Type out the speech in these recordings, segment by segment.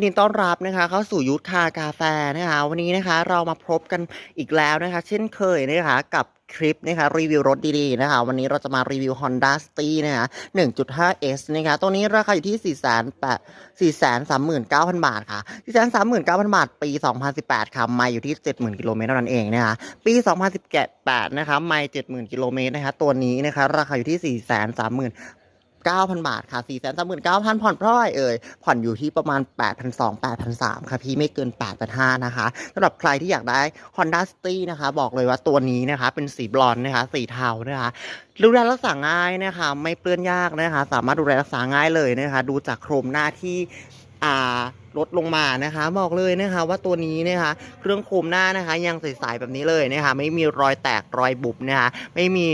นดีต้อนรับนะคะ เข้าสู่ยุทธคากาแฟนะคะ วันนี้นะคะเรามาพบกันอีกแล้วนะคะ เช่นเคยนะคะกับคลิปนะคะรีวิวรถดีๆนะคะวันนี้เราจะมารีวิว Honda City นะคะ 1.5S นะคะตัวนี้ราคาอยู่ที่ 4 8 4 3 9 0 0 0 บาทค่ะ4 3 9 0 0 0 บาท ปี 2018 ค่ะไม่อยู่ที่ 70,000 กิโลเมตรเท่านั้นเองนะคะปี 2018 นะคะไม่70,000 กิโลเมตรนะคะตัวนี้นะคะราคาอยู่ที่ 4 3 9 0 0 9,000 บาทค่ะ4 3 9 0 0 0ผ่อนเพราะอะไรเอ่ยผ่อนอยู่ที่ประมาณ 8,200 8,300 ค่ะพี่ไม่เกิน 8,500 นะคะสำหรับใครที่อยากได้ Honda City นะคะ บอกเลยว่าตัวนี้นะคะ เป็นสีบลอนด์นะคะ สีเทานะคะดูแลรักษาง่ายนะคะ ไม่เปื้อนยากนะคะ สามารถดูแลรักษาง่ายเลยนะคะ ดูจากโครงหน้าที่อ่าลดลงมานะคะ บอกเลยนะคะว่าตัวนี้นะคะเครื่องโคมหน้านะคะ ยังใสๆแบบนี้เลยนะคะ ไม่มีรอยแตกรอยบุบนะคะ ไม่มี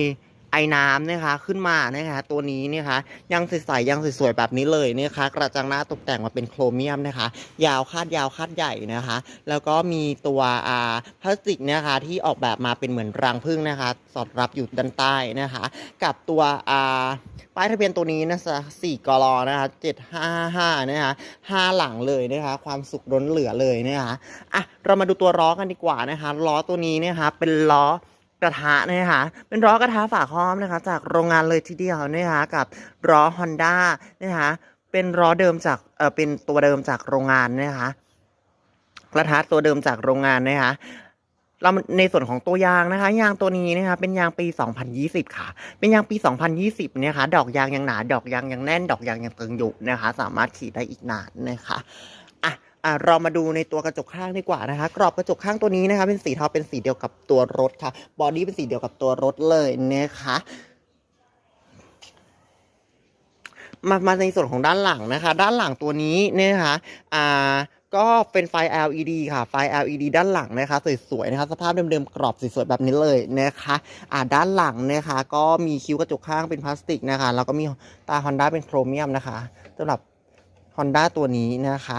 ไอ้น้ำนะคะขึ้นมานะคะตัวนี้นะคะยังใสๆยังสวยๆแบบนี้เลยนะคะกระจังหน้าตกแต่งมาเป็นโครเมียมนะคะ ยาวคาดยาวคาดใหญ่นะคะ แล้วก็มีตัวอ่าพลาสติกนะคะที่ออกแบบมาเป็นเหมือนรังผึ้งนะคะ สอดรับอยู่ด้านใต้นะคะ กับตัวอ่าป้ายทะเบียนตัวนี้นะคะสี่กรอนะคะเจ็ดห้าห้านะคะห้าหลังเลยนะคะ ความสุขล้นเหลือเลยนะคะอะเรามาดูตัวล้อกันดีกว่านะคะล้อตัวนี้นะคะเป็นล้อ กระทะนะคะเป็นล้อกระทะฝาครอบนะคะ จากโรงงานเลยทีเดียวนะคะกับล้อ Honda นะคะเป็นล้อเดิมจากเออเป็นตัวเดิมจากโรงงานนะคะกระทะตัวเดิมจากโรงงานนะคะเราในส่วนของตัวยางนะคะยางตัวนี้นะคะเป็นยางปี 2020 ค่ะ เป็นยางปี 2020เนี่ยค่ะดอกยางยังหนา ดอกยางยังแน่น ดอกยางยังตึงอยู่นะคะ สามารถขี่ได้อีกนานนะคะ อะเรามาดูในตัวกระจกข้างดีกว่านะคะ กรอบกระจกข้างตัวนี้นะคะ เป็นสีเทาเป็นสีเดียวกับตัวรถค่ะ บอดี้เป็นสีเดียวกับตัวรถเลยนะคะมามาในส่วนของด้านหลังนะคะ ด้านหลังตัวนี้เนี่ยนะคะอ่าก็เป็นไฟ LED ค่ะ ไฟ LED ด้านหลังนะคะ สวยๆนะคะ สภาพเดิมๆ กรอบสวยๆแบบนี้เลยนะคะอ่าด้านหลังนะคะ ก็มีคิ้วกระจกข้างเป็นพลาสติกนะคะ แล้วก็มีตา Honda เป็นโครเมียมนะคะสำหรับ Honda ตัวนี้นะคะ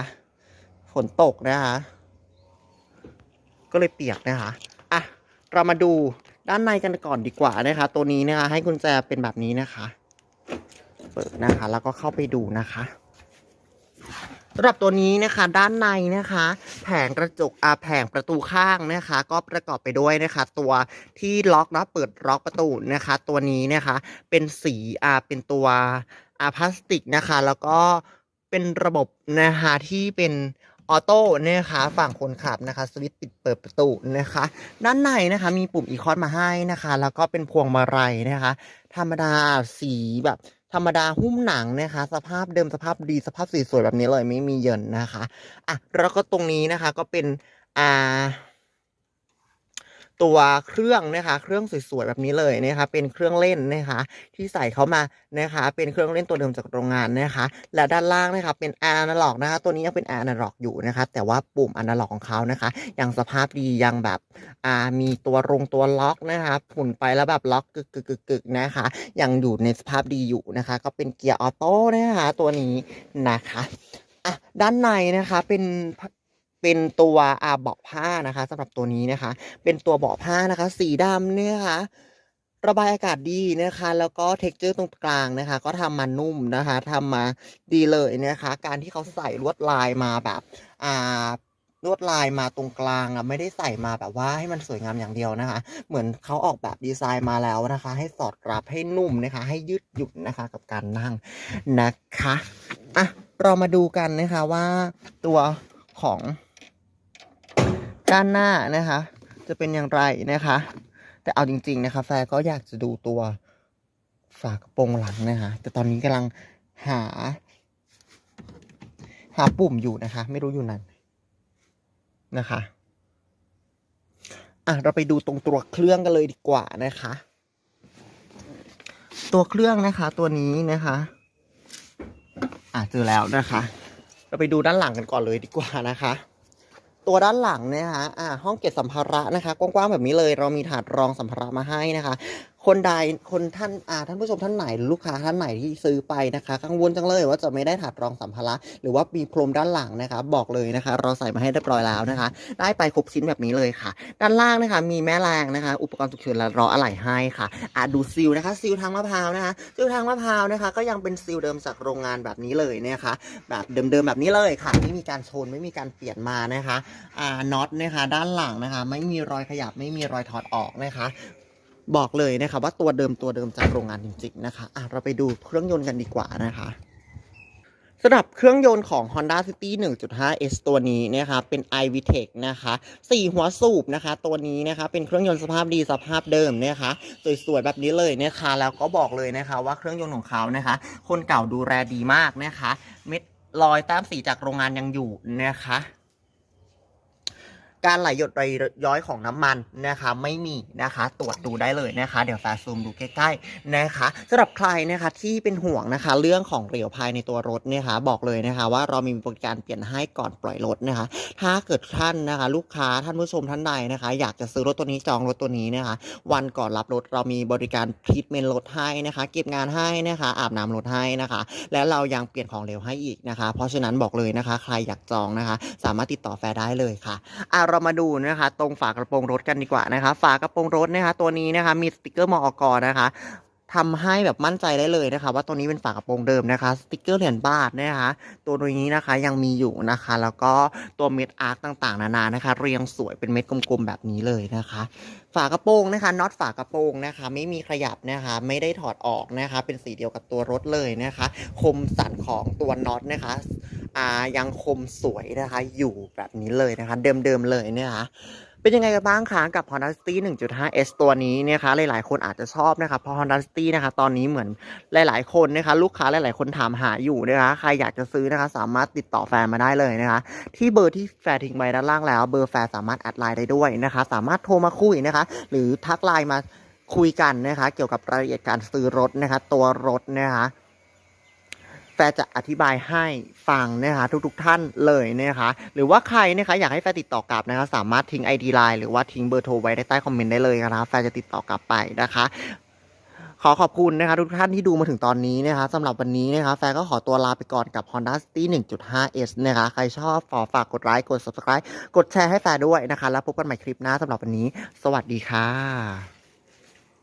ฝนตกนะคะ ก็เลยเปียกนะคะ อะ เรามาดูด้านในกันก่อนดีกว่านะคะ ตัวนี้นะคะ ให้กุญแจเป็นแบบนี้นะคะ เปิดนะคะ แล้วก็เข้าไปดูนะคะสำหรับตัวนี้นะคะด้านในนะคะ แผงกระจกอาแผงประตูข้างนะคะ ก็ประกอบไปด้วยนะคะ ตัวที่ล็อกนะเปิดล็อกประตูนะคะ ตัวนี้นะคะ เป็นสีอาเป็นตัวอาพลาสติกนะคะ แล้วก็เป็นระบบนะคะที่เป็น ออโต้นะคะฝั่งคนขับนะคะ สวิตช์ปิดเปิดประตูนะคะ ด้านในนะคะมีปุ่มอีคอนมาให้นะคะ แล้วก็เป็นพวงมาลัยนะคะ ธรรมดาสีแบบธรรมดาหุ้มหนังนะคะ สภาพเดิมสภาพดีสภาพสวยๆแบบนี้เลยไม่มีเยินนะคะอะแล้วก็ตรงนี้นะคะก็เป็นอ่า ตัวเครื่องนะคะ เครื่องสวยๆแบบนี้เลยนะคะ เป็นเครื่องเล่นนะคะ ที่ใส่เข้ามานะคะ เป็นเครื่องเล่นตัวเดิมจากโรงงานนะคะ และด้านล่างนะคะเป็นแอนาล็อกนะคะ ตัวนี้ยังเป็นแอนาล็อกอยู่นะคะ แต่ว่าปุ่มอนาล็อกของเขานะคะ ยังสภาพดียังแบบอ่ามีตัวรงตัวล็อกนะคะหมุนไปแล้วแบบล็อกกึกกึกกึกนะคะ ยังอยู่ในสภาพดีอยู่นะคะ ก็เป็นเกียร์ออโต้นะคะตัวนี้นะคะด้านในนะคะเป็น เป็นตัวอาเบาะผ้านะคะสำหรับตัวนี้นะคะ เป็นตัวเบาะผ้านะคะ สีดำเนี่ยนะคะระบายอากาศดีนะคะ แล้วก็เท็กเจอร์ตรงกลางนะคะ ก็ทำมานุ่มนะคะทำมาดีเลยนะคะ การที่เขาใส่ลวดลายมาแบบ อ่าลวดลายมาตรงกลางอะไม่ได้ใส่มาแบบว่าให้มันสวยงามอย่างเดียวนะคะ เหมือนเขาออกแบบดีไซน์มาแล้วนะคะ ให้สอดรับให้นุ่มนะคะ ให้ยืดหยุ่นนะคะ กับการนั่งนะคะอะเรามาดูกันนะคะว่าตัวของ ด้านหน้านะคะ จะเป็นอย่างไรนะคะ แต่เอาจริง ๆ นะคะแฟร์ก็อยากจะดูตัวฝากระโปรงหลังนะคะ แต่ตอนนี้กำลังหา หาปุ่มอยู่นะคะ ไม่รู้อยู่ไหนนะคะอะเราไปดูตรงตัวเครื่องกันเลยดีกว่านะคะ ตัวเครื่องนะคะ ตัวนี้นะคะอะเจอแล้วนะคะ เราไปดูด้านหลังกันก่อนเลยดีกว่านะคะ ตัวด้านหลังนะคะอ่าห้องเก็บสัมภาระนะคะ กว้างๆแบบนี้เลย เรามีถาดรองสัมภาระมาให้นะคะคนใดคนท่านอ่าท่านผู้ชมท่านไหนหรือลูกค้าท่านไหนที่ซื้อไปนะคะ กังวลจังเลยว่าจะไม่ได้ถัดรองสัมภาระหรือว่ามีพรมด้านหลังนะคะ บอกเลยนะคะ เราใส่มาให้เรียบร้อยแล้วนะคะ ได้ไปครบชิ้นแบบนี้เลยค่ะ ด้านล่างนะคะ มีแม่แรงนะคะ อุปกรณ์ฉุกเฉินและล้ออะไหล่ให้ค่ะอะดูซิลนะคะซิลทางมะพร้าวนะคะซิลทางมะพร้าวนะคะ ก็ยังเป็นซิลเดิมจากโรงงานแบบนี้เลยนะคะ แบบเดิมๆแบบนี้เลยค่ะ ไม่มีการชนไม่มีการเปลี่ยนมานะคะอ่าน็อตนะคะ ด้านหลังนะคะ ไม่มีรอยขยับไม่มีรอยถอดออกนะคะ บอกเลยนะคะว่าตัวเดิมตัวเดิมจากโรงงานจริงๆนะคะอะเราไปดูเครื่องยนต์กันดีกว่านะคะสำหรับเครื่องยนต์ของ Honda City 1.5S ตัวนี้นะคะเป็น iVTEC นะคะ4หัวสูบนะคะ ตัวนี้นะคะเป็นเครื่องยนต์สภาพดีสภาพเดิมนะคะสวยๆแบบนี้เลยนะคะแล้วก็บอกเลยนะคะว่าเครื่องยนต์ของเขานะคะ คนเก่าดูแลดีมากนะคะ เม็ดรอยแต้มสีจากโรงงานยังอยู่นะคะ การไหลหยดไหลย้อยของน้ำมันนะคะไม่มีนะคะตรวจดูได้เลยนะคะ เดี๋ยวแฟร์ซูมดูใกล้ๆนะคะสำหรับใครนะคะที่เป็นห่วงนะคะ เรื่องของเหลวภายในตัวรถนะคะบอกเลยนะคะ ว่าเรามีบริการเปลี่ยนให้ก่อนปล่อยรถนะคะ ถ้าเกิดท่านนะคะ ลูกค้าท่านผู้ชมท่านใดนะคะ อยากจะซื้อรถตัวนี้จองรถตัวนี้นะคะ วันก่อนรับรถเรามีบริการทรีทเมนรถให้นะคะ เก็บงานให้นะคะ อาบน้ำรถให้นะคะ และเรายังเปลี่ยนของเหลวให้อีกนะคะ เพราะฉะนั้นบอกเลยนะคะ ใครอยากจองนะคะ สามารถติดต่อแฟร์ได้เลยค่ะอะเรามาดูนะคะตรงฝากระโปรงรถกันดีกว่านะคะ ฝากระโปรงรถนะคะตัวนี้นะคะมีสติกเกอร์มอกนะคะทำให้แบบมั่นใจได้เลยนะคะ ว่าตัวนี้เป็นฝากระโปรงเดิมนะคะสติกเกอร์เหรียญบาทนะคะ ตัวนี้นะคะยังมีอยู่นะคะ แล้วก็ตัวเม็ดอาร์คต่างๆ นานานะคะ เรียงสวยเป็นเม็ดกลมๆแบบนี้เลยนะคะ ฝากระโปรงนะคะน็อตฝากระโปรงนะคะ ไม่มีขยับนะคะ ไม่ได้ถอดออกนะคะ เป็นสีเดียวกับตัวรถเลยนะคะ คมสันของตัวน็อตนะคะ อ่ายังคมสวยนะคะ อยู่แบบนี้เลยนะคะ เดิมๆเลยเนี่ยนะคะเป็นยังไงกันบ้างคะกับ Honda City 1.5S ตัวนี้นะคะหลายๆ คนอาจจะชอบนะคะเพราะ Honda City นะคะตอนนี้เหมือนหลาย ๆ คนนะคะลูกค้าหลาย ๆ คนถามหาอยู่นะคะใครอยากจะซื้อนะคะสามารถติดต่อแฟนมาได้เลยนะคะ ที่เบอร์ที่แฟร์ทิ้งไว้ด้านล่างแล้วเบอร์แฟร์สามารถแอดไลน์ได้ด้วยนะคะ สามารถโทรมาคุยนะคะ หรือทักไลน์มาคุยกันนะคะ เกี่ยวกับรายละเอียดการซื้อรถนะคะ ตัวรถนะคะ แฟจะอธิบายให้ฟังนะคะทุกๆท่านเลยนะคะหรือว่าใครนะคะอยากให้แฟติดต่อกลับนะคะสามารถทิ้ง ID ไลน์หรือว่าทิ้งเบอร์โทรไว้ใต้คอมเมนต์ได้เลยนะคะแฟจะติดต่อกลับไปนะคะขอขอบคุณนะคะทุกท่านที่ดูมาถึงตอนนี้นะคะสำหรับวันนี้นะคะแฟร์ก็ขอตัวลาไปก่อนกับ Honda City 1.5S นะคะ ใครชอบขอฝากกดไลค์กด subscribe กดแชร์ให้แฟร์ด้วยนะคะ แล้วพบกันใหม่คลิปหน้าสำหรับวันนี้ สวัสดีค่ะ